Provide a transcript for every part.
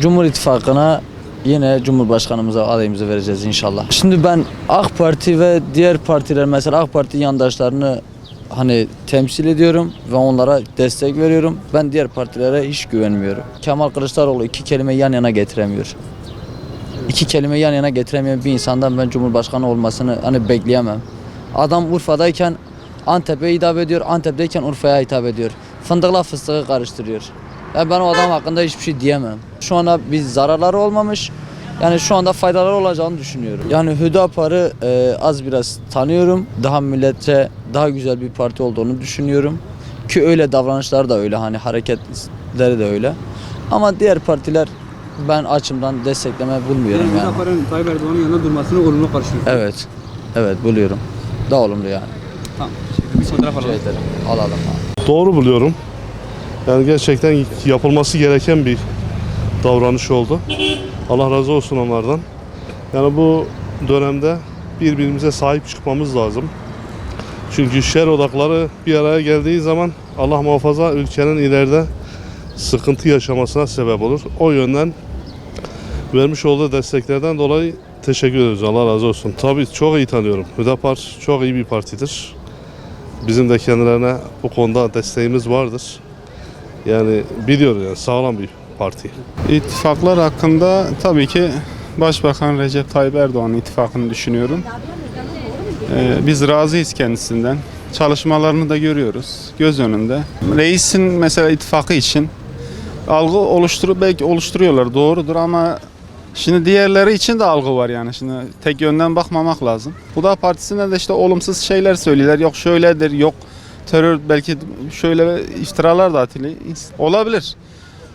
Cumhur İttifakı'na yine Cumhurbaşkanımıza adayımızı vereceğiz inşallah. Şimdi ben AK Parti ve diğer partiler mesela AK Parti yandaşlarını hani temsil ediyorum ve onlara destek veriyorum. Ben diğer partilere hiç güvenmiyorum. Kemal Kılıçdaroğlu iki kelime yan yana getiremiyor. İki kelime yan yana getiremeyen bir insandan ben Cumhurbaşkanı olmasını hani bekleyemem. Adam Urfa'dayken Antep'e hitap ediyor, Antep'teyken Urfa'ya hitap ediyor. Fındıkla fıstığı karıştırıyor. Ya ben o adam hakkında hiçbir şey diyemem. Şu anda bir zararları olmamış. Yani şu anda faydaları olacağını düşünüyorum. Yani Hüdapar'ı e, az biraz tanıyorum. Daha millete daha güzel bir parti olduğunu düşünüyorum. Ki öyle davranışları da öyle hani hareketleri de öyle. Ama diğer partiler ben açımdan destekleme bulmuyorum Yani yani. Hüdapar'ın Tayyip Erdoğan'ın yanında durmasını olumlu karşılıyor. Evet. Evet buluyorum. Daha olumlu yani. Tamam. Bir fotoğraf alalım. Rica ederim. Alalım abi. Doğru buluyorum. Yani gerçekten yapılması gereken bir davranış oldu. Allah razı olsun onlardan. Yani bu dönemde birbirimize sahip çıkmamız lazım. Çünkü şer odakları bir araya geldiği zaman Allah muhafaza ülkenin ileride sıkıntı yaşamasına sebep olur. O yönden vermiş olduğu desteklerden dolayı teşekkür ederiz. Allah razı olsun. Tabii çok iyi tanıyorum. Hüdapar çok iyi bir partidir. Bizim de kendilerine bu konuda desteğimiz vardır. Yani biliyoruz yani sağlam bir parti. İttifaklar hakkında tabii ki Başbakan Recep Tayyip Erdoğan ittifakını düşünüyorum. Ee, biz razıyız kendisinden. Çalışmalarını da görüyoruz göz önünde. Reisin mesela ittifakı için algı oluşturup belki oluşturuyorlar doğrudur ama şimdi diğerleri için de algı var yani şimdi tek yönden bakmamak lazım. Bu da partisine de işte olumsuz şeyler söylüyorlar. Yok şöyledir, yok terör belki şöyle iftiralar da atılıyor. Olabilir.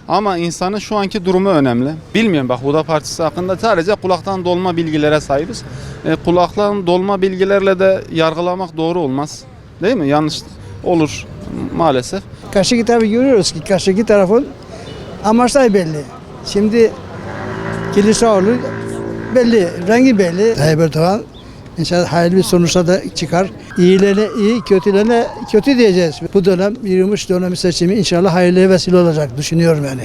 Ama insanın şu anki durumu önemli. Bilmiyorum bak Huda Partisi hakkında sadece kulaktan dolma bilgilere sahibiz. E, kulaktan dolma bilgilerle de yargılamak doğru olmaz. Değil mi? Yanlış olur maalesef. Karşıki tarafı görüyoruz ki karşıki tarafın amaçları belli. Şimdi Kılıçdaroğlu belli, rengi belli. Tayyip Erdoğan inşallah hayırlı bir sonuçla da çıkar. İyilerine iyi, kötülerine kötü diyeceğiz. Bu dönem 23 dönemi seçimi inşallah hayırlı vesile olacak düşünüyorum yani.